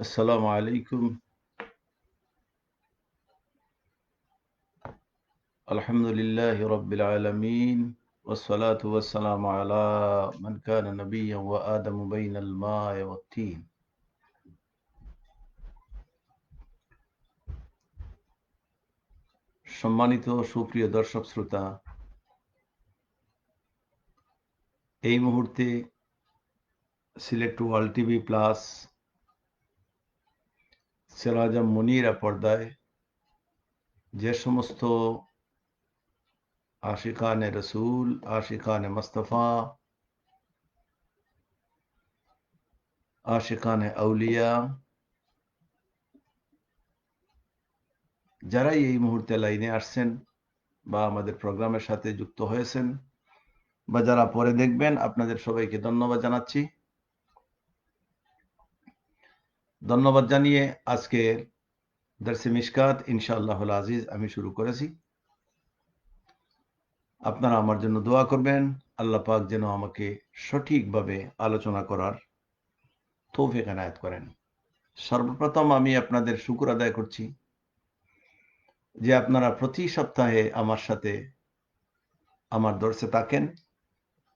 السلام عليكم الحمد لله رب العالمين والصلاة والسلام على من كان نبيا وآدم بين الماء والتين সম্মানিত সুপ্রিয় দর্শক শ্রোতা, এই মুহূর্তে সিলেক্ট ওয়ার্ল্ড টিভি প্লাস সেরাজম মনিরা পর্দায় যে সমস্ত আশিকানে রসুল, আশিকানে মুস্তফা, আশিকানে আউলিয়া যারাই এই মুহূর্তে লাইনে আসছেন বা আমাদের প্রোগ্রামের সাথে যুক্ত হয়েছেন বা যারা পরে দেখবেন, আপনাদের সবাইকে ধন্যবাদ জানাচ্ছি। ধন্যবাদ জানিয়ে আজকে দার্সে মিসকাত ইনশাআল্লাহ আজিজ আমি শুরু করেছি। আপনারা আমার জন্য দোয়া করবেন, আল্লাহ পাক যেন আমাকে সঠিকভাবে আলোচনা করার তৌফিক এনায়ত করেন। সর্বপ্রথম আমি আপনাদের শুকুর আদায় করছি। যে আপনারা প্রতি সপ্তাহে আমার সাথে আমার দর্শে থাকেন,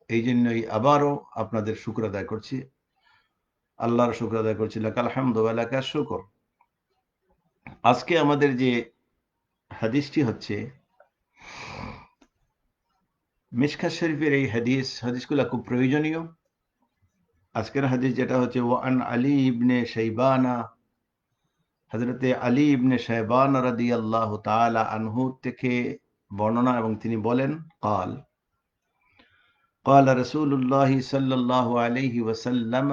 এই জন্যই আবারও আপনাদের শুক্র আদায় করছি। আল্লাহর শুক্র আদায় করছি আলহামদুলিল্লাহ শুকর। আজকে আমাদের যে হাদিসটি হচ্ছে মিসকা শরীফের এই হাদিস, হাদিসগুলো খুব প্রয়োজনীয়। আজকের হাদিস যেটা হচ্ছে ওয়ান আলী ইবনে শাইবানা হজরতে আলী ইবনে শাহবান রাদি আল্লাহ তালা আনহু থেকে বর্ণনা এবং তিনি বলেন কাল قال رسول الله صلى الله عليه وسلم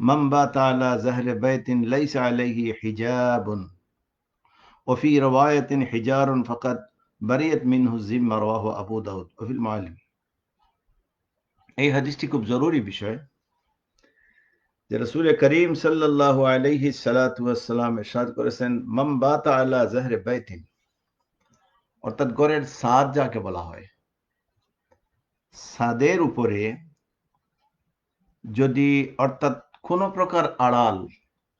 من بات على زهر بيت ليس عليه حجاب وفي رواية حجار فقد بريت منه الذمة رواه أبو داود وفي المعلم এই হাদিসটি খুব জরুরি বিষয় যে রসুল করিম সাল্লাহ আলহি সালাতাম এরশাদ করেছেন মামবাতা আলা জাহরে বাইতিন অর্থাৎ গড়ের সাদ যাকে বলা হয়। সাদের উপরে যদি, অর্থাৎ কোন প্রকার আড়াল,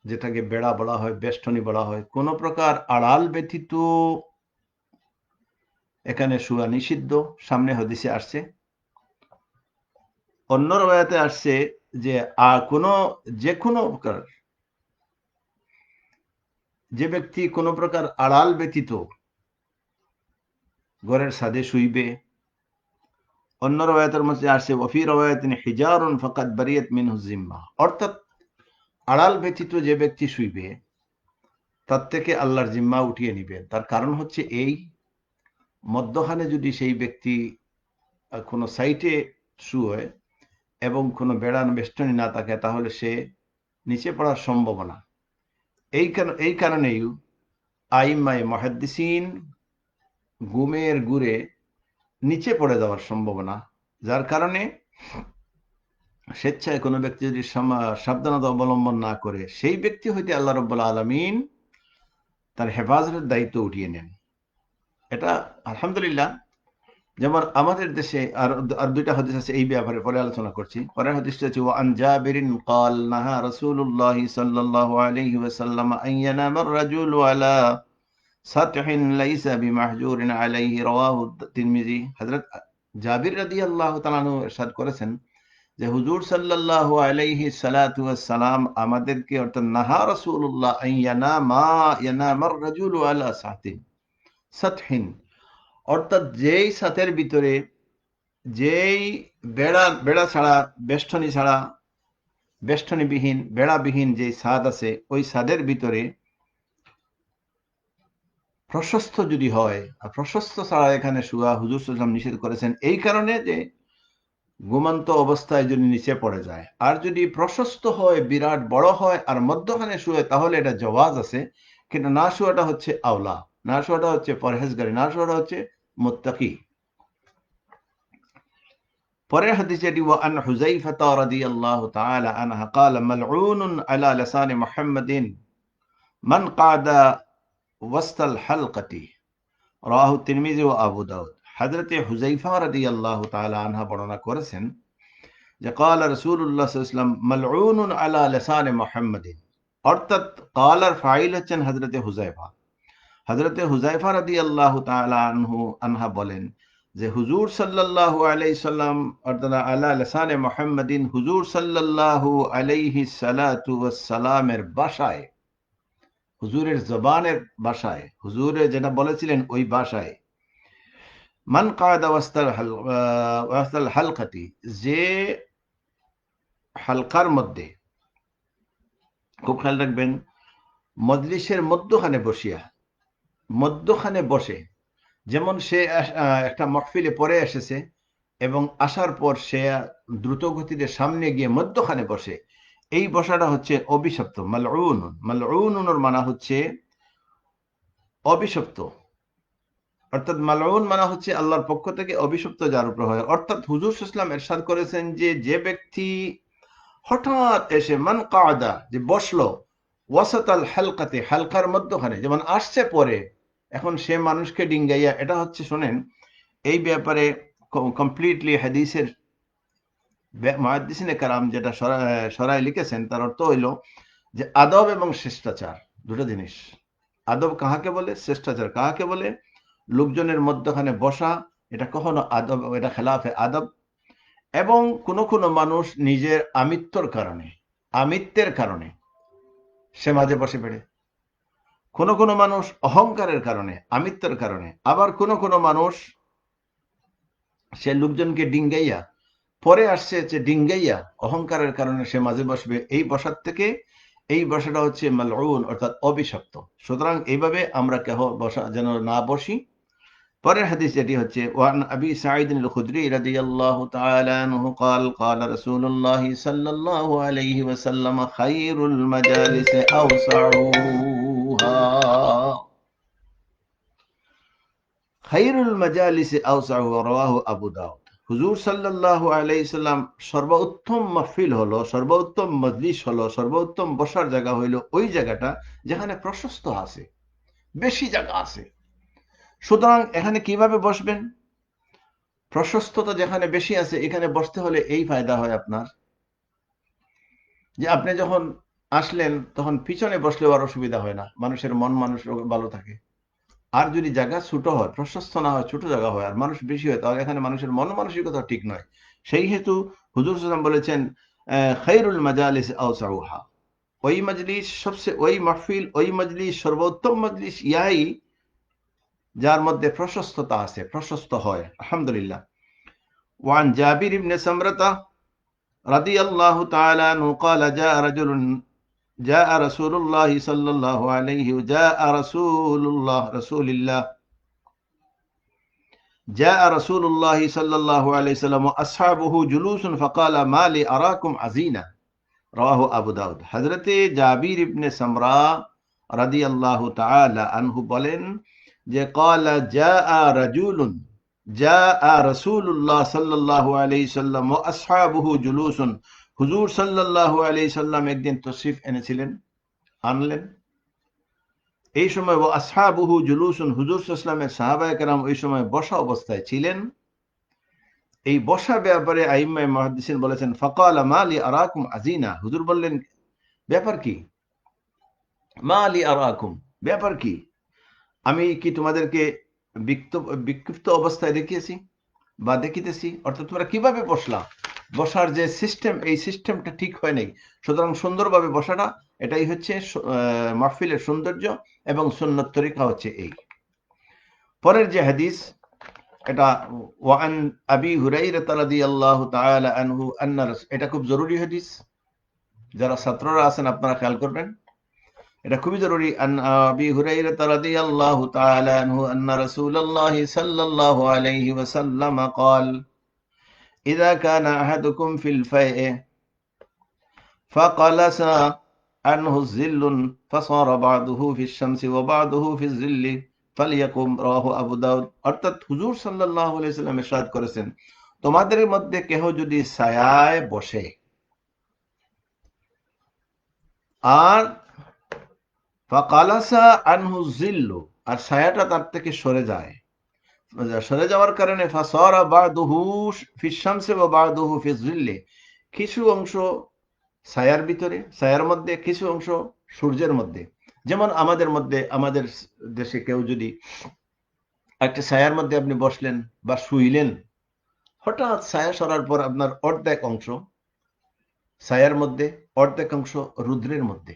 যেটাকে বেড়া বলা হয়, বেষ্টনী বলা হয়, কোন প্রকার আড়াল ব্যতীত এখানে শুয়া নিষিদ্ধ, সামনে হদিসে আসছে। অন্য রবায়াতে আসছে যে, আর কোন, যে কোনো প্রকার, যে ব্যক্তি কোন প্রকার আড়াল ব্যতীত ঘরের সাদে শুইবে, অন্য রবায়তের মধ্যে আসে, ওফি রবায়তিন হিজারুন ফকাত বারিয়াত মিন হুজিম্মা অর্থাৎ আড়াল ব্যতীত যে ব্যক্তি শুইবে, তার থেকে আল্লাহর জিম্মা উঠিয়ে নিবে। তার কারণ হচ্ছে এই, মধ্যখানে যদি সেই ব্যক্তি কোনো সাইটে শুয়ে এবং কোনো বেড়ান বেষ্টনী না থাকে, তাহলে সে নিচে পড়ার সম্ভাবনা। এই এই কারণেই আইমাই মহাদ্দিসিন গুমের গুড়ে নিচে পড়ে যাওয়ার সম্ভাবনা, যার কারণে স্বেচ্ছায় কোনো ব্যক্তি যদি সাবধানতা অবলম্বন না করে, সেই ব্যক্তি হইতে আল্লাহ রব্বুল্লা আলমিন তার হেফাজতের দায়িত্ব উঠিয়ে নেন। এটা আলহামদুলিল্লাহ যেমন আমাদের দেশে আর আর দুইটা হাদিস আছে এই ব্যাপারে পরে আলোচনা করছি পরের হাদিসটা হচ্ছে ওয়ান জাবিরিন قال نهى رسول الله صلى الله عليه وسلم ان ينام الرجل على سطح ليس بمحجور عليه رواه الترمذي হযরত জাবির রাদিয়াল্লাহু তাআলা আনহু ইরশাদ করেছেন যে হুজুর সাল্লাল্লাহু আলাইহি সালাতু ওয়াসসালাম আমাদেরকে অর্থাৎ নাহা রাসূলুল্লাহ আন ইয়ানামা ইয়ানামার রাজুলু আলা সাতিন সাতহিন অর্থাৎ যেই সাথের ভিতরে, যেই বেড়া বেড়া ছাড়া, বেষ্টনী ছাড়া, বেষ্টনীবিহীন, বেড়াবিহীন যে সাদ আছে, ওই সাদের ভিতরে প্রশস্ত যদি হয়, আর প্রশস্ত ছাড়া এখানে সুয়া হুজুর সাল্লাম নিষেধ করেছেন, এই কারণে যে ঘুমান্ত অবস্থায় যদি নিচে পড়ে যায়, আর যদি প্রশস্ত হয়, বিরাট বড় হয়, আর মধ্যখানে শুয়ে, তাহলে এটা জওয়াজ আছে, কিন্তু না শুয়াটা হচ্ছে আওলা। না শোয়াটা হচ্ছে পরহেজগারি না শোয়াটা হচ্ছে মোত্তাকি পরের হাদিস এটি ওয়ান হুজাইফা রাদিয়াল্লাহু তাআলা আনহা قال ملعون على لسان محمد من قعد وسط الحلقة রাহু তিরমিজি ও আবু দাউদ হযরতে হুজাইফা রাদিয়াল্লাহু তাআলা আনহা বর্ণনা করেছেন যে قال রাসূলুল্লাহ সাল্লাল্লাহু আলাইহি ওয়াসাল্লাম মালউনুন আলা লিসান মুহাম্মাদিন অর্থাৎ কালার ফাইল হচ্ছেন হযরতে হুজাইফা হযরতে হুজাইফা রাদিয়াল্লাহু তাআলা আনহু, আনহা বলেন যে, হুজুর সাল্লাল্লাহু আলাইহি সাল্লাম, অর্থাৎ আলা লিসানে হুজুর সাল্লাল্লাহু আলাইহি সালাতু ওয়াস সালামের ভাষায় হুজুরের জবানের ভাষায় হুজুরে যেটা বলেছিলেন ওই ভাষায় মান কায়দা ওয়াস্তাল হালকাতি, যে হালকার মধ্যে, খুব খেয়াল রাখবেন, মজলিসের মধ্যখানে বসিয়া মধ্যখানে বসে। যেমন সে একটা মকফিলে পরে এসেছে এবং আসার পর সে দ্রুত গতিতে সামনে গিয়ে মধ্যখানে বসে। এই বসাটা হচ্ছে অভিশপ্ত, মালউন। মালউনুর মানা হচ্ছে অভিশপ্ত। অর্থাৎ মালউন মানা হচ্ছে আল্লাহর পক্ষ থেকে অভিশপ্ত যার উপর হয়। অর্থাৎ হুজুর ইসলাম এরশাদ করেছেন যে যে ব্যক্তি হঠাৎ এসে মান কাদা যে বসল ওয়াসাত আল হালকাতে, হালকার মধ্যখানে, যেমন আসছে পরে এখন সে মানুষকে ডিঙ্গাইয়া, এটা হচ্ছে শোনেন, এই ব্যাপারে কমপ্লিটলি হাদিসের মহাদিসিনে কারাম যেটা সরাই লিখেছেন, তার অর্থ হইল যে আদব এবং শিষ্টাচার দুটো জিনিস। আদব কাহাকে বলে? শিষ্টাচার কাহাকে বলে? লোকজনের মধ্যখানে বসা, এটা কখনো আদব, এটা খেলাফে আদব। এবং কোনো কোনো মানুষ নিজের আমিত্বর কারণে, আমিত্বের কারণে সে মাঝে বসে পেড়ে কোনো কোনো মানুষ অহংকারের কারণে আমিত্বের কারণে আবার কোনো কোনো মানুষ সে লোকজনকে ডিঙ্গাইয়া পরে আসছে যে ডিঙ্গাইয়া অহংকারের কারণে সে মাঝে বসবে এই বসার থেকে এই বসাটা হচ্ছে মালউন অর্থাৎ অভিশপ্ত সুতরাং এইভাবে আমরা কেহ বসা যেন না বসি পরের হাদিস যেটি হচ্ছে ওয়ান আবি সাঈদ আল খুদরি রাদিয়াল্লাহু তাআলা আনহু قال قال رسول الله صلى الله عليه وسلم خير المجالس اوسعها খাইরুল মাজালিসে আউসাহু রওয়াহু আবু দাউদ। হুজুর সাল্লাল্লাহু আলাইহি সাল্লাম সর্বোত্তম মাহফিল হলো, সর্বোত্তম মজলিস হলো, সর্বোত্তম বসার জায়গা হইল ওই জায়গাটা যেখানে প্রশস্ত আছে, বেশি জায়গা আছে। সুতরাং এখানে কীভাবে বসবেন? প্রশস্ততা যেখানে বেশি আছে, এখানে বসতে হলে এই ফায়দা হয় আপনার। যে আপনি যখন আসলেন, তখন পিছনে বসলেও আর অসুবিধা হয় না, মানুষের মন মানুষ ভালো থাকে। আর যদি জায়গা ছোট হয় প্রশস্ত না হয় ছোট জায়গা হয় আর মানুষ বেশি হয় তাহলে এখানে মানুষের মন মানসিকতা ঠিক নয় সেই হেতু হুজুর সাল্লাম বলেছেন খৈরুল মাজালিস আউসাউহা ওই মজলিস সবচেয়ে ওই মাহফিল ওই মজলিস সর্বোত্তম মজলিস ইয়াই যার মধ্যে প্রশস্ততা আছে প্রশস্ত হয় আলহামদুলিল্লাহ ওয়ান জাবির ইবনে সামরাতা রাদিয়াল্লাহু তাআলা আনহু قال جاء رجل جاء رسول الله صلى الله عليه جاء رسول الله رسول الله جاء رسول الله صلى الله عليه وسلم واصحابه جلوس فقال ما لي اراكم عزينا رواه ابو داود حضرت জাবির ইবনে সামরা রাদিয়াল্লাহু তাআলা আনহু বলেন যে কালা যা রাজুলুন যা রসুল্লাহ সাল্লাহ আলাই সাল্লাম ও আসহাবুহু জুলুসুন হুজুর সাল্লাহ আলাই সাল্লাম একদিন তশরিফ এনেছিলেন, আনলেন। এই সময় ও আসহাবুহু জুলুসুন, হুজুর সাল্লামের সাহাবায় কেরাম ওই সময় বসা অবস্থায় ছিলেন। এই বসা ব্যাপারে আইম্মাই মহাদিসিন বলেছেন, ফকাল মালি আরাকুম আজিনা? হুজুর বললেন, ব্যাপার কি? মালি আরাকুম? ব্যাপার কি? আমি কি তোমাদেরকে বিক্ষিপ্ত অবস্থায় দেখিয়েছি বা দেখিতেছি? অর্থাৎ তোমরা কীভাবে বসলা? বসার যে সিস্টেম এই সিস্টেমটা ঠিক হয় নাই সুতরাং সুন্দরভাবে বসাটা এটাই হচ্ছে মাহফিলের সৌন্দর্য এবং সুন্নত তরিকা হচ্ছে এই পরের যে হাদিস এটা ওয়ান আবি হুরাইরা রাদিয়াল্লাহু তাআলা আনহু আন্না এটা খুব জরুরি হাদিস যারা ছাত্ররা আছেন আপনারা খেয়াল করবেন এটা খুবই জরুরি আন আবি হুরাইরা রাদিয়াল্লাহু তাআলা আনহু আন্না রাসূলুল্লাহ সাল্লাল্লাহু আলাইহি ওয়াসাল্লাম قال إذا كان أحدكم في الفيء فقلس عنه الظل فصار بعضه في الشمس وبعضه في الظل فليقم رواه আবু দাউদ অর্থাৎ হুজুর সাল্লাল্লাহু আলাইহি সাল্লাম ইরশাদ করেছেন তোমাদের মধ্যে কেহ যদি ছায়ায় বসে আর ফাকালাসা আনহু জিল্লু আর ছায়াটা তার থেকে সরে যায় সরে যাওয়ার কারণে কিছু অংশ ছায়ার ভিতরে, ছায়ার মধ্যে, কিছু অংশ সূর্যের মধ্যে। যেমন আমাদের মধ্যে, আমাদের দেশে কেউ যদি একটা ছায়ার মধ্যে আপনি বসলেন বা শুইলেন, হঠাৎ ছায়া সরার পর আপনার অর্ধেক অংশ ছায়ার মধ্যে, অর্ধেক অংশ রুদ্রের মধ্যে।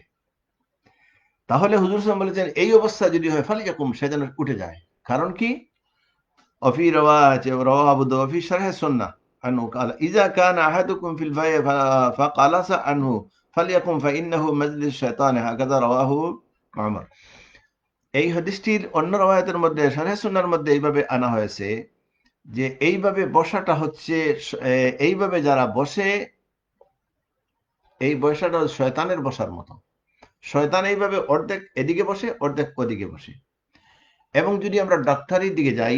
তাহলে হুজুর সাহেব বলেছেন, এই অবস্থা যদি হয় ফালি রকম সে যেন উঠে যায়। কারণ কি? অফি রওয়া আছে রওয়া আবু অফি শারহে সুন্নাহ عنه قال إذا كان أحدكم في البيع فقالس عنه فليقم فإنه مجلس الشيطان هكذا رواه عمر এই হাদিসটির অন্য রওয়ায়াতের মধ্যে শারহে সুন্নাহর মধ্যে এইভাবে আনা হয়েছে যে এইভাবে বসাটা হচ্ছে এইভাবে যারা বসে এই বসাটা শয়তানের বসার মতো শয়তান এইভাবে অর্ধেক এদিকে বসে অর্ধেক ওদিকে বসে এবং যদি আমরা ডাক্তারির দিকে যাই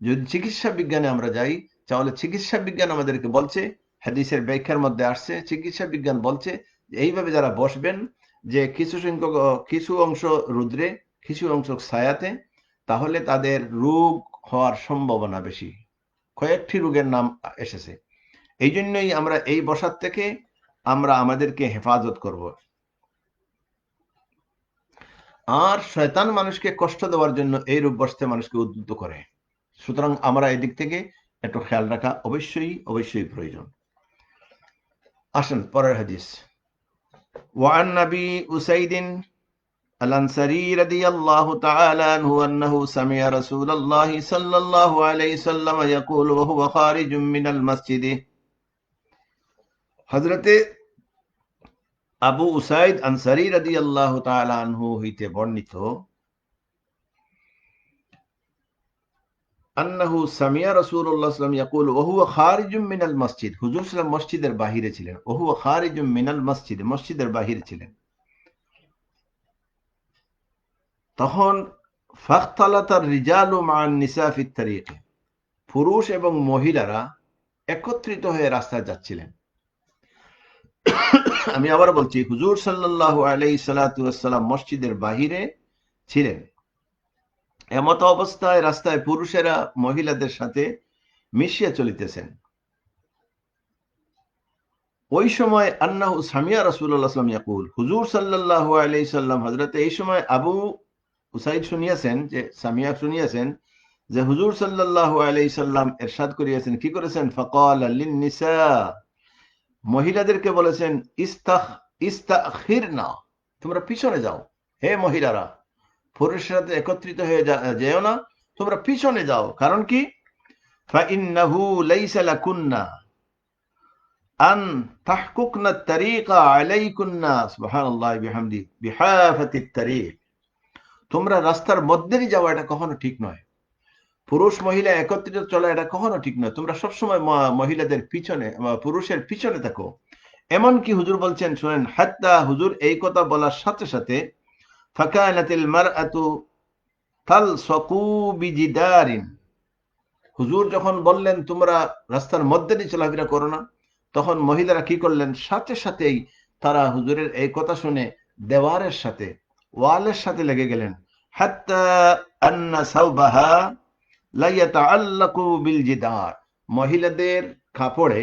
যদি চিকিৎসা বিজ্ঞানে আমরা যাই, তাহলে চিকিৎসা বিজ্ঞান আমাদেরকে বলছে, হাদিসের ব্যাখ্যার মধ্যে আসছে, চিকিৎসা বিজ্ঞান বলছে এইভাবে যারা বসবেন যে কিছু সংখ্যক, কিছু অংশ রুদ্রে, কিছু অংশ ছায়াতে, তাহলে তাদের রোগ হওয়ার সম্ভাবনা বেশি। কয়েকটি রোগের নাম এসেছে। এই জন্যই আমরা এই বসার থেকে আমরা আমাদেরকে হেফাজত করব। আর শয়তান মানুষকে কষ্ট দেওয়ার জন্য এই রূপ বসতে মানুষকে উদ্বুদ্ধ করে। সুতরাং আমরা এদিক থেকে একটু খেয়াল রাখা অবশ্যই অবশ্যই প্রয়োজন আসেন পরের হাদিস وعن نبي أسيد الأنصاري رضي الله تعالى عنه أنه سمع رسول الله صلى الله عليه وسلم يقول وهو خارج من المسجد حضرت আবু উসাইদ আনসারি রাদি আল্লাহ আনহু হইতে বর্ণিত আন্নাহু সামিয়া সাল্লাম ইয়াকুল খারিজুম মিনাল মসজিদ। হুজুর সাল্লাম মসজিদের বাহিরে ছিলেন। খারিজুম মিনাল মসজিদ, মসজিদের বাহিরে ছিলেন। তখন, ফাখতালাতার রিজালু মান তারিকে পুরুষ এবং মহিলারা একত্রিত হয়ে রাস্তায় যাচ্ছিলেন। আমি আবার বলছি, হুজুর সাল্লাহ আলাই সালাতাম মসজিদের বাহিরে ছিলেন। এমত অবস্থায় রাস্তায় পুরুষেরা মহিলাদের সাথে মিশিয়ে চলিতেছেন। ওই সময় আন্না সামিয়া রসুল্লাহাম ইয়াকুল, হুজুর সাল্লাহ আলাই সাল্লাম হজরতে এই সময় আবু উসাইদ শুনিয়াছেন যে, সামিয়া শুনিয়াছেন যে, হুজুর সাল্লাহ আলাই সাল্লাম এরশাদ করিয়াছেন, কি করেছেন? ফকল নিসা মহিলাদেরকে বলেছেন, ইস্তাখ ইস্তাখির না তোমরা পিছনে যাও, হে মহিলারা। পুরুষের সাথে একত্রিত হয়ে যেও না, তোমরা পিছনে যাও। কারণ কি? তোমরা রাস্তার মধ্যেই যাওয়া এটা কখনো ঠিক নয়। পুরুষ মহিলা একত্রিত চলা, এটা কখনো ঠিক নয়। তোমরা সবসময় মহিলাদের পিছনে পুরুষের পিছনে থাকো। এমন কি হুজুর বলছেন, শোনেন, হাত্তা হুজুর এই কথা বলার সাথে সাথে ফাকানাতিল মারআতু তালসাকু বিজিদারিন। হুজুর যখন বললেন, তোমরা রাস্তার মধ্যে দিয়ে চলাফেরা করো না, তখন মহিলারা কি করলেন? সাথে সাথেই তারা হুজুরের এই কথা শুনে দেওয়ারের সাথে, ওয়ালের সাথে লেগে গেলেন। মহিলাদের কাপড়ে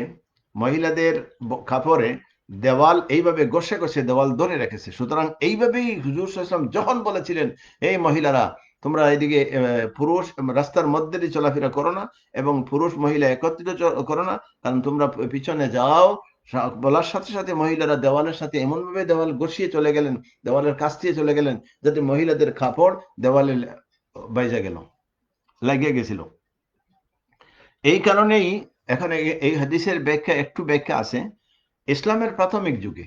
মহিলাদের কাপড়ে দেওয়াল এইভাবে গসে গসে দেওয়াল ধরে রেখেছে। সুতরাং এইভাবেই হুজুর ইসলাম যখন বলেছিলেন, এই মহিলারা, তোমরা এদিকে পুরুষ, রাস্তার মধ্যে দিয়ে চলাফেরা করো না এবং পুরুষ, মহিলা একত্রিত করো না, কারণ তোমরা পিছনে যাও। বলার সাথে সাথে মহিলারা দেওয়ালের সাথে এমন ভাবে দেওয়াল গসিয়ে চলে গেলেন, দেওয়ালের কাছ দিয়ে চলে গেলেন, যাতে মহিলাদের কাপড় দেওয়ালে বাইজা গেল, লাগিয়ে গেছিল। এই কারণেই এখানে এই হাদিসের ব্যাখ্যা, একটু ব্যাখ্যা আছে। ইসলামের প্রাথমিক যুগে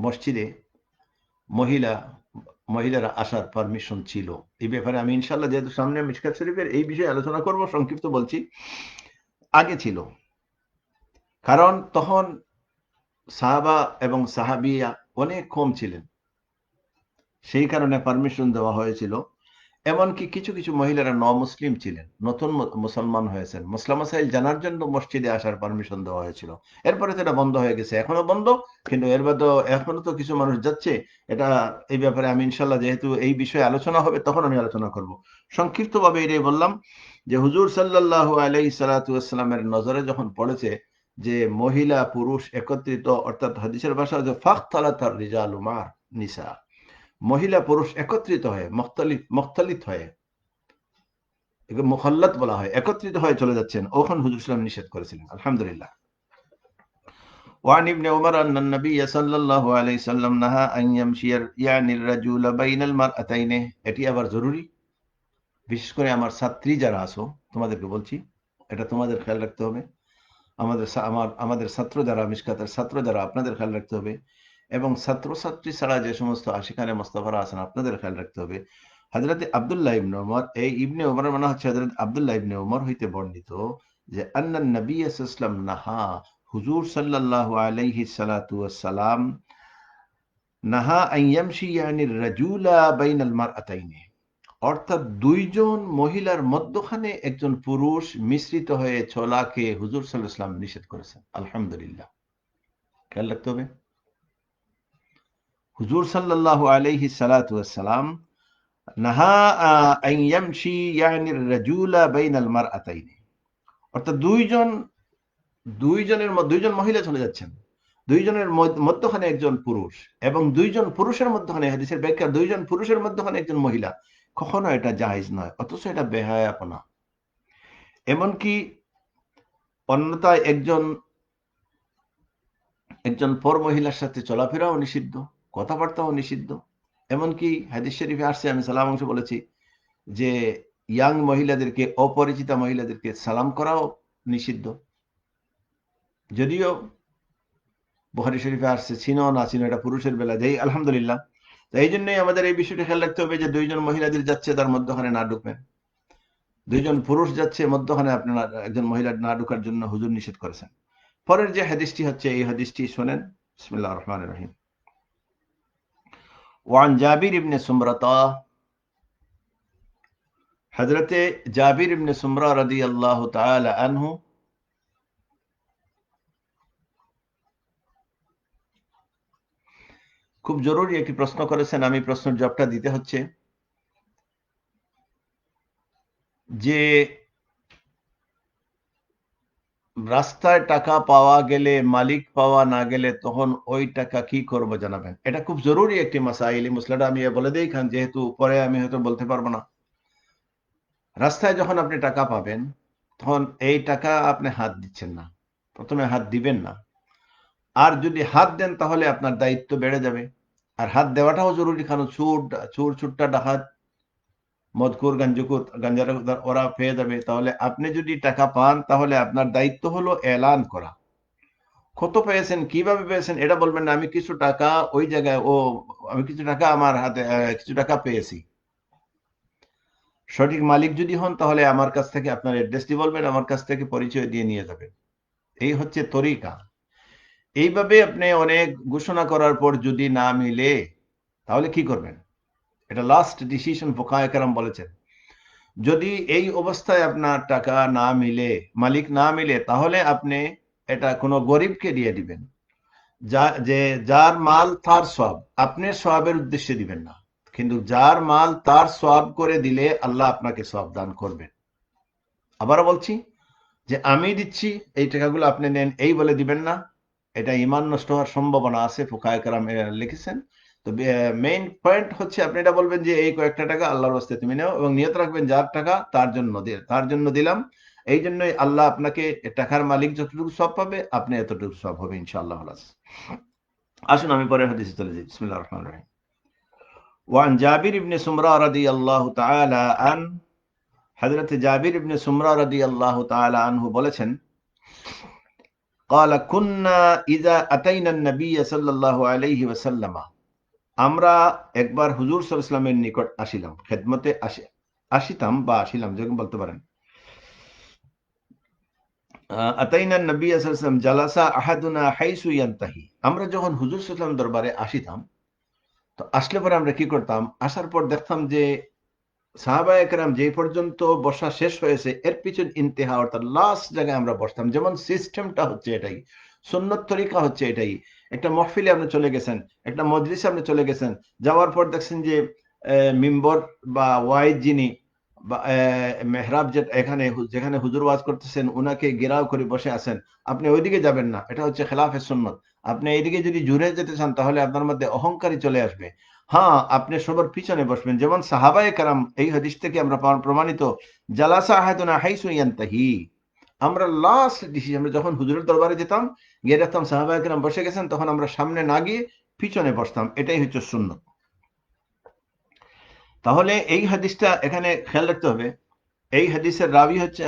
মসজিদে মহিলা, মহিলারা আসার পারমিশন ছিল। এই ব্যাপারে আমি ইনশাল্লাহ যেহেতু সামনে মিসকাত শরীফের এই বিষয়ে আলোচনা করব, সংক্ষিপ্ত বলছি, আগে ছিল। কারণ তখন সাহাবা এবং সাহাবিয়া অনেক কম ছিলেন। সেই কারণে পারমিশন দেওয়া হয়েছিল। এমনকি কিছু কিছু মহিলারা ন মুসলিম ছিলেন, নতুন মুসলমান হয়েছেন। মুসলাম মাসাইল জানার জন্য মসজিদে আসার পারমিশন দেওয়া হয়েছিল। এরপরে তো এটা বন্ধ হয়ে গেছে, এখনও বন্ধ, কিন্তু এর বাদেও এখনও তো কিছু মানুষ যাচ্ছে। এটা, এই ব্যাপারে আমি ইনশাল্লাহ যেহেতু এই বিষয়ে আলোচনা হবে, তখন আমি আলোচনা করব। সংক্ষিপ্ত ভাবে এটাই বললাম যে, হুজুর সাল্লাহ আলাই সালাতামের নজরে যখন পড়েছে যে, মহিলা, পুরুষ একত্রিত, অর্থাৎ হাদিসের ভাষা যে ফাখ তালাতার রিজাল উমার নিসা। মহিলা পুরুষ একত্রিত হয়ে মুখতালিফ মুখতালিত হয়ে মুখল্লাত বলা হয় একত্রিত হয়ে চলে যাচ্ছেন ওখান হুজুর ইসলাম নিষেধ করেছিলেন আলহামদুলিল্লাহ وعن ابن عمر أن النبي صلى الله عليه وسلم نهى أن يمشي يعني الرجل بين المرأتين এটি আবার জরুরি বিশেষ করে আমার ছাত্রী যারা আছো তোমাদেরকে বলছি এটা তোমাদের খেয়াল রাখতে হবে আমাদের আমার আমাদের ছাত্র যারা মিসকাতের ছাত্র যারা আপনাদের খেয়াল রাখতে হবে এবং ছাত্রছাত্রী ছাড়া যে সমস্ত আশিখানে মোস্তফারা আছেন, আপনাদের খেয়াল রাখতে হবে হাজরত আবদুল্লাহ ইবনে ওমর এই ইবনে ওমর মানে হচ্ছে হজরত আবদুল্লাহ ইবনে ওমর হইতে বর্ণিত যে আন্নান নবী ইসলাম নাহা, হুজুর সাল্লাল্লাহু আলাইহি সালাতু ওয়াসসালাম, নাহা আইয়ামশি ইয়ানি রাজুলা বাইনাল মারআতাইনি। অর্থাৎ দুইজন মহিলার মধ্যখানে একজন পুরুষ মিশ্রিত হয়ে চলাকে হুজুর সাল্লাল্লাহু আলাইহি সাল্লাম নিষেধ করেছেন। আলহামদুলিল্লাহ। খেয়াল রাখতে হবে হুজুর সাল্লাল্লাহু আলাইহি সালাতু ওয়াসসালাম নাহা আন ইয়ামশি ইয়ানি রাজুলা বাইনাল মারআতাইনি। অর্থাৎ দুইজন, দুইজনের দুইজন মহিলা চলে যাচ্ছেন। দুইজনের মধ্যখানে একজন পুরুষ এবং দুইজন পুরুষের মধ্যখানে ব্যাখ্যা, দুইজন পুরুষের মধ্যখানে একজন মহিলা। কখনো এটা জাহেজ নয়, অথচ এটা বেহায়াপনা। এমনকি অন্যতায় একজন একজন পর মহিলার সাথে চলাফেরাও নিষিদ্ধ। কথাবার্তাও নিষিদ্ধ। এমনকি হাদিস শরীফে আসছে, আমি সালাম অংশ বলেছি যে ইয়াং মহিলাদেরকে, অপরিচিতা মহিলাদেরকে সালাম করাও নিষিদ্ধ। যদিও বহারি শরীফে আসছে ছিল না ছিল এটা পুরুষের বেলা, যেই আলহামদুলিল্লাহ। তো এই জন্যই আমাদের এই বিষয়টা খেয়াল রাখতে হবে যে, দুইজন মহিলাদের যাচ্ছে, তার মধ্যখানে না ঢুকবেন। দুইজন পুরুষ যাচ্ছে, মধ্যখানে আপনার একজন মহিলা না ঢুকার জন্য হুজুর নিষেধ করেছেন। পরের যে হাদিসটি হচ্ছে, এই হাদিসটি শোনেন। বিসমিল্লাহ রহমান রহিম। ওয়ান জাবির ইবনে সুমরতা হজরতে জাবির ইবনে সুমরা রদি আল্লাহ তাআলা আনহু খুব জরুরি একটি প্রশ্ন করেছেন। আমি প্রশ্নের জবটা দিতে হচ্ছে যে রাস্তায় টাকা পাওয়া গেলে, মালিক পাওয়া না গেলে তখন ওই টাকা কি করব জানাবেন? এটা খুব জরুরি একটি মাসাইল। এই মশলাটা আমি বলে দিই খান যেহেতু পরে আমি হয়তো বলতে পারব না। রাস্তায় যখন আপনি টাকা পাবেন, তখন এই টাকা আপনি হাত দিচ্ছেন না। প্রথমে হাত দিবেন না। আর যদি হাত দেন, তাহলে আপনার দায়িত্ব বেড়ে যাবে। আর হাত দেওয়াটাও জরুরি, কারণ চুর চুর চুরটা ডাকাত মদকুর, গাঞ্জুকুর গাঞ্জার ওরা পেয়ে যাবে। তাহলে আপনি যদি টাকা পান, তাহলে আপনার দায়িত্ব হলো এলান করা। কত পেয়েছেন, কীভাবে পেয়েছেন, এটা বলবেন না। আমি কিছু টাকা ওই জায়গায়, ও, আমি কিছু টাকা আমার হাতে কিছু টাকা পেয়েছি। সঠিক মালিক যদি হন, তাহলে আমার কাছ থেকে আপনার অ্যাড্রেসটি বলবেন, আমার কাছ থেকে পরিচয় দিয়ে নিয়ে যাবেন। এই হচ্ছে তরিকা। এইভাবে আপনি অনেক ঘোষণা করার পর যদি না মিলে, তাহলে কি করবেন? এটা লাস্ট ডিসিশন ফোকায়কারাম বলেছেন। যদি এই অবস্থায় আপনার টাকা না মিলে, মালিক না মিলে, তাহলে আপনি এটা কোনো গরিবকে দিয়ে দিবেন। যা, যে যার মাল তার সব আপনি সবের উদ্দেশ্যে দিবেন না। কিন্তু যার মাল তার সব করে দিলে আল্লাহ আপনাকে সব দান করবেন। আবার বলছি যে আমি দিচ্ছি, এই টাকাগুলো আপনি নেন, এই বলে দিবেন না। এটা ইমান নষ্ট হওয়ার সম্ভাবনা আছে ফোকায়কারাম লিখেছেন। তো মেইন পয়েন্ট হচ্ছে আপনি এটা বলবেন যে এই কয়েকটা টাকা আল্লাহর রাস্তায় তুমি নেও এবং নিয়ত রাখবেন যার টাকা তার জন্য তার জন্য দিলাম এই জন্যই আল্লাহ আপনাকে টাকার মালিক যতটুকু সব পাবে আপনি এতটুকু সব হবে ইনশাআল্লাহ আসুন আমি পরে হাদিসে চলে যাই বিসমিল্লাহির রহমানির রহিম وعن جابر بن سمرة رضي الله تعالى عن حضرت জাবির ইবনে সুমরা রাদিয়াল্লাহু তাআলা আনহু বলেছেন قال كنا اذا اتينا النبي صلى الله عليه وسلم আমরা একবার হুজুর সাল্লামের নিকট আসিলাম, খেদমতে আসি, আসিতাম বা আসিলাম, যেরকম বলতে পারেন। আতাইনা নবী জালাসা আহাদুনা হাইসু ইয়ান্তাহি। আমরা যখন হুজুর সাল্লাম দরবারে আসিতাম, তো আসলে পরে আমরা কি করতাম, আসার পর দেখতাম যে সাহাবা একরাম যে পর্যন্ত বসা শেষ হয়েছে, এর পিছন ইন্তেহা অর্থাৎ লাস্ট জায়গায় আমরা বসতাম। যেমন সিস্টেমটা হচ্ছে এটাই, সুন্নত তরিকা হচ্ছে এটাই। একটা মহফিলে আপনি চলে গেছেন, একটা মজলিসে আপনি চলে গেছেন, যাওয়ার পর দেখছেন যে মিম্বর বা ওয়াইজ যিনি মেহরাব যে, এখানে যেখানে হুজুর ওয়াজ করতেছেন, উনাকে গেরাও করে বসে আছেন। আপনি ওইদিকে যাবেন না, এটা হচ্ছে খেলাফের সুন্নত। আপনি এইদিকে যদি জুড়ে যেতে চান, তাহলে আপনার মধ্যে অহংকারী চলে আসবে। হ্যাঁ আপনি সবার পিছনে বসবেন। যেমন সাহাবায়ে কারাম এই হাদিস থেকে আমরা প্রমাণিত, জালাসা আহাদুনা হাইসু ইয়ান্তাহি। আমরা লাস্ট ডিসিশন আমরা যখন হুজুরের দরবারে যেতাম গিয়ে দেখতাম সাহাবায়ে কারাম বসে গেছেন, তখন আমরা সামনে না গিয়ে পিছনে বসতাম। এটাই হচ্ছে সুন্নত। তাহলে এই হাদিসটা এখানে খেয়াল রাখতে হবে। এই হাদিসের রাবি হচ্ছে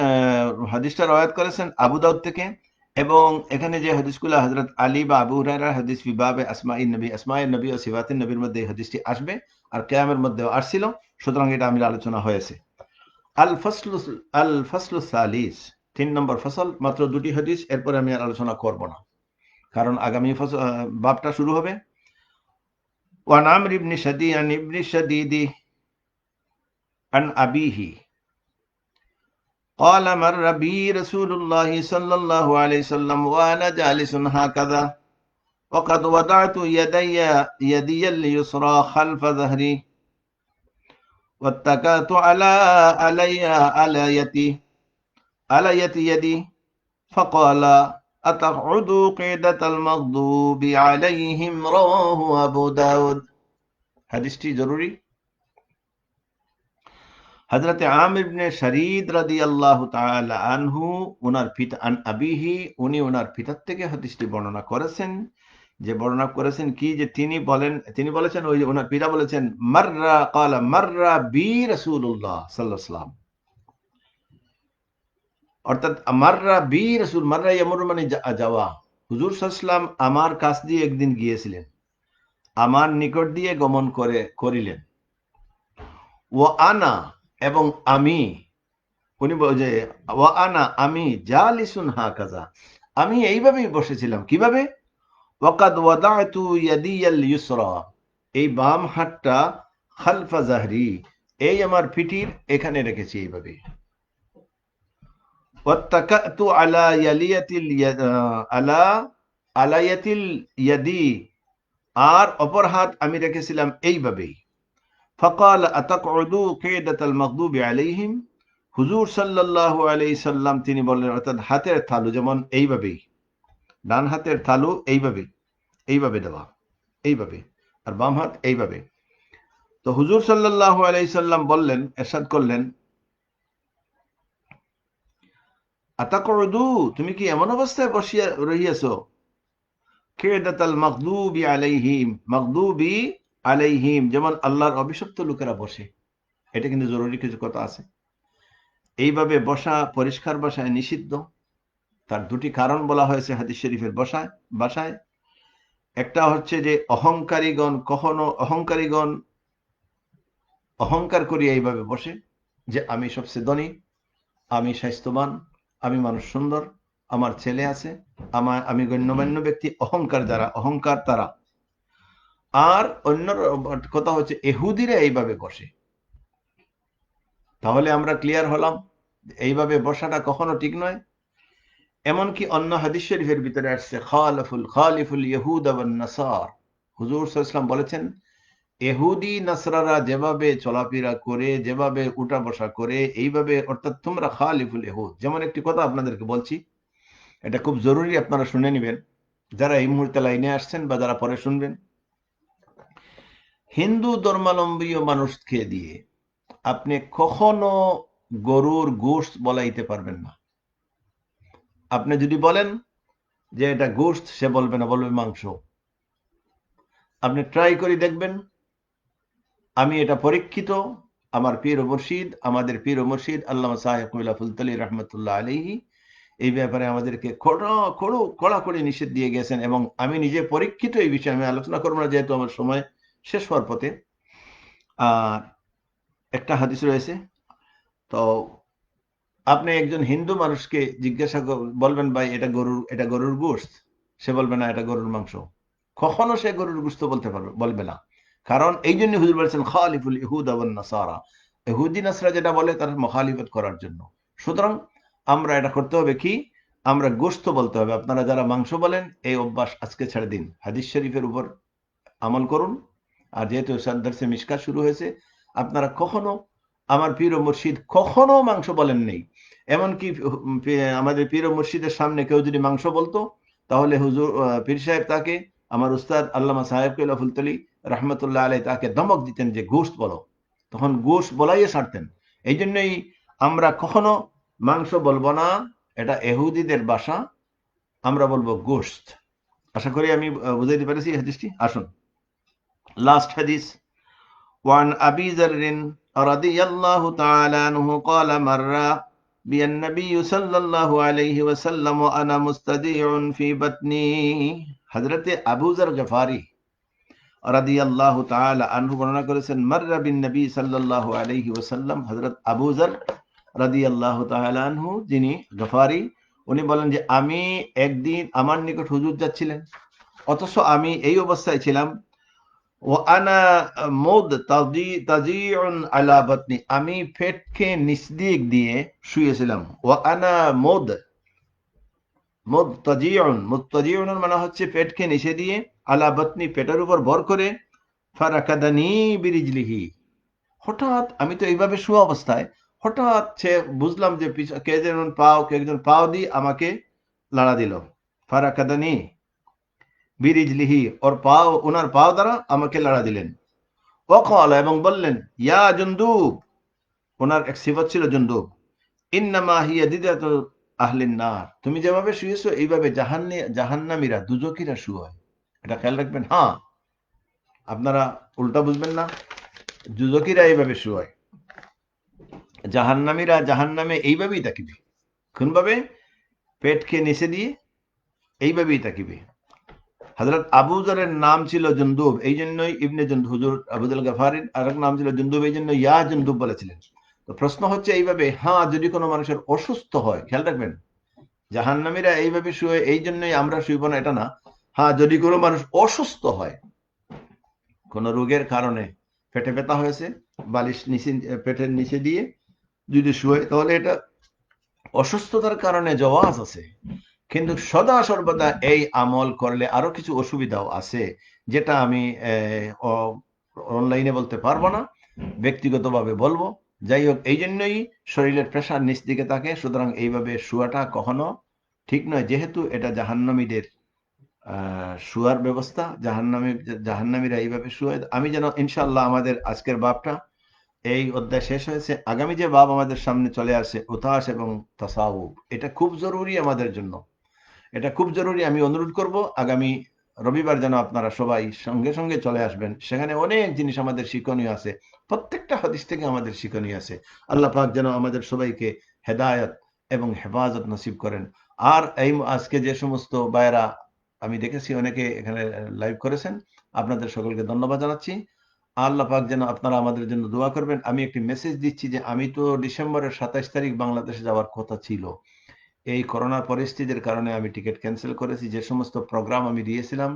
হাদিসটা রয়াত করেছেন আবু দাউদ থেকে এবং এখানে যে হাদিসগুলো হজরত আলী বা আবু হুরায়রা হাদিস বিবাবে আসমাই নবী আসমাই নবী ও সিবাতিন নবীর মধ্যে এই হাদিসটি আসবে আর কেয়ামের মধ্যেও আসছিল। সুতরাং এটা আমি আলোচনা হয়েছে। আল ফসলু আল ফসলু সালিস। তিন নম্বর ফসল মাত্র দুটি হাদিস এরপরে আমি আর আলোচনা করব না কারণ আগামী ফসল বাপটা শুরু হবে ওয়ান আমর ইবনি শাদি আন ইবনি শাদিদি عن أبيه قال مر بي رسول الله صلى الله عليه وسلم وأنا جالس هكذا وقد وضعت يدي يدي اليسرى خلف ظهري واتكأت على علي عليتي على يده فقال أتقعد قيدة المغضوب عليهم رواه أبو داود حديثتي ضروري হজরত আমিবনে শরীদ রাদি আল্লাহ আনহু ওনার পিতা, আন আবিহি, উনি ওনার পিতার থেকে হাদিসটি বর্ণনা করেছেন। যে বর্ণনা করেছেন কি? যে তিনি বলেন, তিনি বলেছেন, ওই ওনার পিতা বলেছেন, মাররা, কালা মাররা বি রসুল্লাহ সাল্লাহ সাল্লাম অর্থাৎ মাররা বি রসুল, মাররা এমর মানে যাওয়া। হুজুর সাল্লাম আমার কাছ দিয়ে একদিন গিয়েছিলেন। আমার নিকট দিয়ে গমন করে, করিলেন। ও আনা এবং আমি, উনি যে আনা, আমি জালিসুন হা কাজা আমি এইভাবেই বসেছিলাম। কীভাবে? ওয়াকাদ ওয়াদাতু ইয়াদিয়াল এই বাম খালফা জাহরি। এই আমার পিঠির এখানে রেখেছি এইভাবে। ওয়াত্তাকাতু আলা ইয়ালিয়াতিল আলা আলায়াতিল ইয়াদি আর অপর হাত আমি রেখেছিলাম এইভাবেই। ফকাল আতাকউদু কিদাতাল মাগদুবি আলাইহিম হুজুর সাল্লাল্লাহু আলাইহি সাল্লাম তিনি বললেন, অর্থাৎ হাতের থালু যেমন এইভাবেই, ডান হাতের থালু এইভাবে এইভাবে দেওয়া, এইভাবে, আর বাম হাত এইভাবে। তো হুজুর সাল্লাল্লাহু আলাইহি সাল্লাম বললেন, এরশাদ করলেন আতাকউদু তুমি কি এমন অবস্থায় বসিয়া রহিয়াছো? মাগদুবি আলাইহিম মাগদুবি আলাইহিম, যেমন আল্লাহর অভিশপ্ত লোকেরা বসে। এটা কিন্তু জরুরি কিছু কথা আছে। এইভাবে বসা পরিষ্কার বাসায় নিষিদ্ধ। তার দুটি কারণ বলা হয়েছে হাদিস শরীফের বসায় বাসায়। একটা হচ্ছে যে, অহংকারীগণ কখনো অহংকারীগণ অহংকার করি এইভাবে বসে যে, আমি সবচেয়ে ধনী, আমি স্বাস্থ্যবান আমি মানুষ সুন্দর, আমার ছেলে আছে, আমার, আমি গণ্যমান্য ব্যক্তি, অহংকার যারা, অহংকার তারা। আর অন্য কথা হচ্ছে, এহুদিরা এইভাবে বসে। তাহলে আমরা ক্লিয়ার হলাম, এইভাবে বসাটা কখনো ঠিক নয়। এমনকি অন্য হাদিস শরীফের ভিতরে আসছে, খালফুল ইহুদ নাসার। হুজুর ইসলাম বলেছেন এহুদি নাসরারা যেভাবে চলাফেরা করে, যেভাবে উঠা বসা করে, এইভাবে অর্থাৎ তোমরা খালিফুল এহুদ। যেমন একটি কথা আপনাদেরকে বলছি, এটা খুব জরুরি আপনারা শুনে নেবেন। যারা এই মুহূর্তে লাইনে আসছেন বা যারা পরে শুনবেন, হিন্দু ধর্মাবলম্বী মানুষকে দিয়ে আপনি কখনো গরুর গোস্ত বলাইতে পারবেন না। আপনি যদি বলেন যে এটা গোস্ত সে বলবে না, বলবে মাংস। আপনি ট্রাই করে দেখবেন আমি এটা পরীক্ষিত, আমার পীর মুর্শিদ, আমাদের পীর মুর্শিদ আল্লাহ সাহেবুল্লাহ ফুলতলি রহমতুল্লাহ আলহি এই ব্যাপারে আমাদেরকে কড়া করে নিষেধ দিয়ে গেছেন এবং আমি নিজে পরীক্ষিত এই বিষয়ে আমি আলোচনা করব না, যেহেতু আমার সময় শেষ হওয়ার পথে। আর একটা হাদিস রয়েছে, তো আপনি একজন হিন্দু মানুষকে জিজ্ঞাসা বলবেন, ভাই, এটা গরুর এটা গরুর গোস্ত সে বলবে, না, এটা গরুর মাংস। কখনো সে গরুর গোস্ত বলতে পারবে, বলবে না। কারণ এই জন্য হুজুর বলেছেন, খালিফুল ইহুদ নাসারা। এহুদ্দিন আসরা যেটা বলে, তার মখালিফত করার জন্য। সুতরাং আমরা এটা করতে হবে কি? আমরা গোস্ত বলতে হবে। আপনারা যারা মাংস বলেন, এই অভ্যাস আজকে ছেড়ে দিন। হাদিস শরীফের উপর আমল করুন। আর যেহেতু সাদ্দার্সে মিসকা শুরু হয়েছে, আপনারা কখনো, আমার পীর ও মুর্শিদ কখনো মাংস বলেন নেই। এমনকি আমাদের পীর ও মুর্শিদের সামনে কেউ যদি মাংস বলতো, তাহলে হুজুর পীর সাহেব তাকে, আমার উস্তাদ আল্লামা সাহেব ফুলতলি রহমতুল্লাহ আলাই তাকে ধমক দিতেন যে গোস্ত বলো তখন গোস্ত বলাইয়ে ছাড়তেন এই জন্যই আমরা কখনো মাংস বলবো না এটা এহুদিদের বাসা আমরা বলবো গোস্ত আশা করি আমি বুঝাইতে পেরেছি হাদিসটি আসুন লাস্ট হাদিস وعن أبي ذر رضي الله تعالى عنه قال مر بي النبي صلى الله عليه وسلم وأنا مستديع في بطني حضرت আবু জার রাদিয়াল্লাহু তাআলা আনহু বর্ণনা করেছেন বিন নবী রাদিয়াল্লাহু তাআলা আনহু, যিনি গফারি, উনি বলেন যে, আমি একদিন আমার নিকট হুজুর যাচ্ছিলেন, অথচ আমি এই অবস্থায় ছিলাম ও আনা মোদ আলা বাতনি, আমি পেটকে নিচদিক দিয়ে শুয়েছিলাম ও আনা মোদ মোদ তাজিউন, মোদ মানে হচ্ছে পেটকে নিচে দিয়ে আলা বাতনি পেটের উপর ভর করে, ফারাকাদানি বিরিজলিহি। হঠাৎ আমি তো এইভাবে শুয়ে অবস্থায়, হঠাৎ সে বুঝলাম যে কে যেন পাও কে একজন পাও দিয়ে আমাকে লাড়া দিল। ফারাকাদানি বিরিজলিহি, ওর পাও ওনার পাও দ্বারা আমাকে লড়া দিলেন। অকল এবং বললেন, ইয়া জন্দুব। ওনার এক সিফত ছিল জন্দুব। ইন্নামা হিয়া দিদাত আহলিন নার। তুমি যেভাবে শুয়েছো, এইভাবে জাহান্নে জাহান্নামীরা দুজকিরা শুয় এটা খেয়াল রাখবেন? হ্যাঁ। আপনারা উল্টা বুঝবেন না। দুজকিরা এইভাবে শুয় জাহান্নামীরা জাহান্নামে এইভাবেই তাকিবে। কোনভাবে? পেটকে নিচে দিয়ে এইভাবেই তাকিবে। হজরত আবুজরের নাম ছিল জন্দুব এই জন্যই ইবনে জন্দু, হুজুর আবুদুল গাফারির আরেক নাম ছিল জন্দুব এই জন্য ইয়া জন্দুব বলেছিলেন। তো প্রশ্ন হচ্ছে এইভাবে হ্যাঁ যদি কোনো মানুষের অসুস্থ হয়, খেয়াল রাখবেন, জাহান্নামীরা এইভাবে শুয়ে এই জন্যই আমরা শুইব না, এটা না। হ্যাঁ যদি কোনো মানুষ অসুস্থ হয়, কোন রোগের কারণে পেটে ব্যথা হয়েছে, বালিশ নিচে, পেটের নিচে দিয়ে যদি শুয়ে, তাহলে এটা অসুস্থতার কারণে জওয়াজ আছে। কিন্তু সদা সর্বদা এই আমল করলে আরও কিছু অসুবিধাও আছে, যেটা আমি অনলাইনে বলতে পারব না, ব্যক্তিগতভাবে বলব। যাই হোক, এই জন্যই শরীরের প্রেশার নিচ দিকে থাকে, সুতরাং এইভাবে শুয়াটা কখনো ঠিক নয়, যেহেতু এটা জাহান্নামীদের শুয়ার ব্যবস্থা, জাহান্নামী, জাহান্নামীরা এইভাবে শুয়ে। আমি যেন ইনশাল্লাহ আমাদের আজকের বাপটা এই অধ্যায় শেষ হয়েছে। আগামী যে বাপ আমাদের সামনে চলে আসে উতাস এবং তাসাউব, এটা খুব জরুরি আমাদের জন্য। এটা খুব জরুরি, আমি অনুরোধ করব, আগামী রবিবার যেন আপনারা সবাই সঙ্গে সঙ্গে চলে আসবেন। সেখানে অনেক জিনিস আমাদের শিক্ষণীয় আছে। প্রত্যেকটা হাদিস থেকে আমাদের শিক্ষণীয় আছে। আল্লাহ পাক যেন আমাদের সবাইকে হেদায়ত এবং হেফাজত নসিব করেন। আর এই আজকে যে সমস্ত বায়রা আমি দেখেছি অনেকে এখানে লাইভ করেছেন। আপনাদের সকলকে ধন্যবাদ জানাচ্ছি। আল্লাহ পাক যেন আপনারা আমাদের জন্য দোয়া করবেন। আমি একটি মেসেজ দিচ্ছি যে, আমি তো ডিসেম্বরের সাতাইশ তারিখ বাংলাদেশে যাওয়ার কথা ছিল। এই করোনা পরিস্থিতির কারণে আমি টিকিট ক্যান্সেল করেছি। যে সমস্ত প্রোগ্রাম আমি দিয়েছিলাম,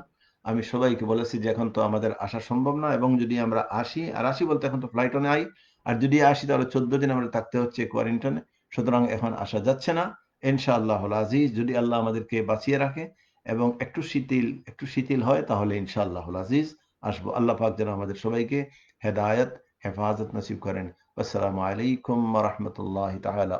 আমি সবাইকে বলেছি যে, এখন তো আমাদের আসা সম্ভব না এবং যদি আমরা আসি, আর আসি বলতে এখন তো ফ্লাইটও নেই। আর যদি আসি, তাহলে চোদ্দ দিন আমরা থাকতে হচ্ছে কোয়ারেন্টাইনে সুতরাং এখন আসা যাচ্ছে না। ইনশাআল্লাহ আজিজ, যদি আল্লাহ আমাদেরকে বাঁচিয়ে রাখে এবং একটু শিথিল একটু শিথিল হয় তাহলে ইনশাআল্লাহ আজিজ। আসব। আল্লাহ পাক যেন আমাদের সবাইকে হেদায়ত, হেফাজত নসিব করেন। আসসালামু আলাইকুম রহমতুল্লাহ তাহলে